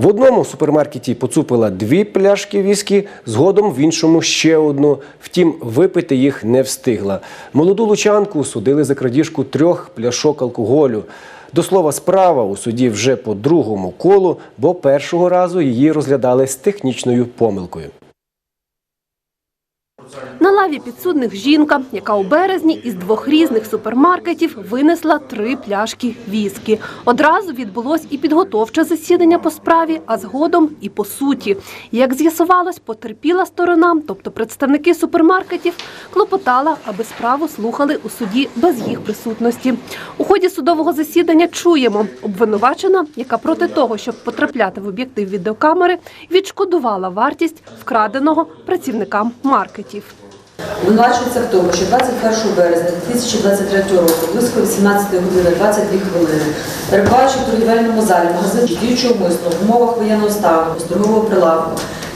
В одному супермаркеті поцупила дві пляшки віскі, згодом в іншому ще одну. Втім, випити їх не встигла. Молоду лучанку судили за крадіжку трьох пляшок алкоголю. До слова, справа у суді вже по другому колу, бо першого разу її розглядали з технічною помилкою. На лаві підсудних жінка, яка у березні із двох різних супермаркетів винесла три пляшки віскі. Одразу відбулось і підготовче засідання по справі, а згодом і по суті. Як з'ясувалось, потерпіла сторона, тобто представники супермаркетів, клопотала, аби справу слухали у суді без їх присутності. У ході судового засідання чуємо, обвинувачена, яка проти того, щоб потрапляти в об'єктив відеокамери, відшкодувала вартість вкраденого працівникам маркетів. Обвинувачується в тому, що 21 березня 2023 року близько 18 години 22 хвилини, перебуваючи в торгівельному залі магазин діючого мисла в умовах воєнного стану з торгового прилавку,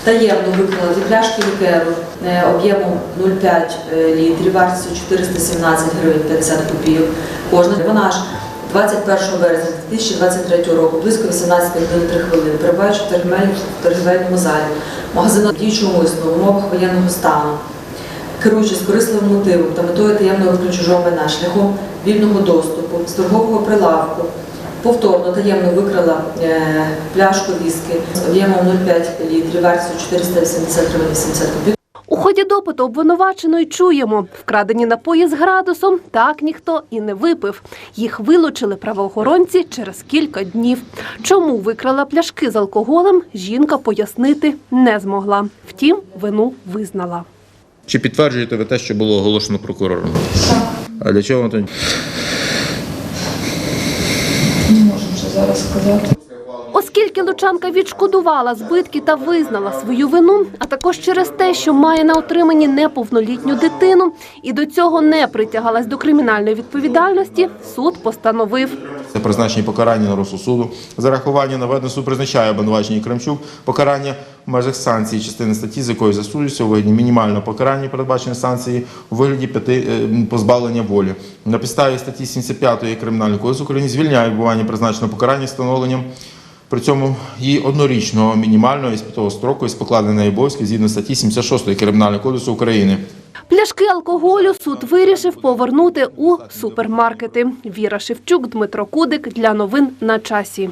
таємно виконали дві пляшки лікеру е, об'ємом 0,5 е, літрів вартістю 417 гривень 50 копійок. Кожна вона ж 21 березня 2023 року, близько 18 годин 3 хвилини, перебуваючи в торгівельному- залі магазину діючого мисла в умовах воєнного стану керуючись корисливим мотивом та метою таємного чужого майна шляхом вільного доступу з торгового прилавку, повторно таємно викрала е, пляшку віскі з об'ємом 0,5 літрів, вартістю 480 гривень 80 копійок. У ході допиту обвинуваченої чуємо, вкрадені напої з градусом так ніхто і не випив. Їх вилучили правоохоронці через кілька днів. Чому викрала пляшки з алкоголем, жінка пояснити не змогла. Втім, вину визнала. Чи підтверджуєте ви те, що було оголошено прокурором? Так. А для чого тоді? Не можемо вже зараз сказати. Оскільки Лучанка відшкодувала збитки та визнала свою вину, а також через те, що має на отриманні неповнолітню дитину і до цього не притягалась до кримінальної відповідальності, суд постановив Це призначення покарання на розсуд суду. Зарахування наведено суд призначає обвинуваченій Кремчук покарання в межах санкції частини статті, з якою засуджується у вигляді мінімального покарання, передбаченої санкції у вигляді п'яти е, позбавлення волі. На підставі статті 75 Кримінального кодексу України звільняє відбування призначеного покарання встановленням при цьому її однорічного мінімального іспитового строку із покладення на обов'язки згідно статті 76 Кримінального кодексу України. Пляшки алкоголю суд вирішив повернути у супермаркети. Віра Шевчук, Дмитро Кудик для новин на часі.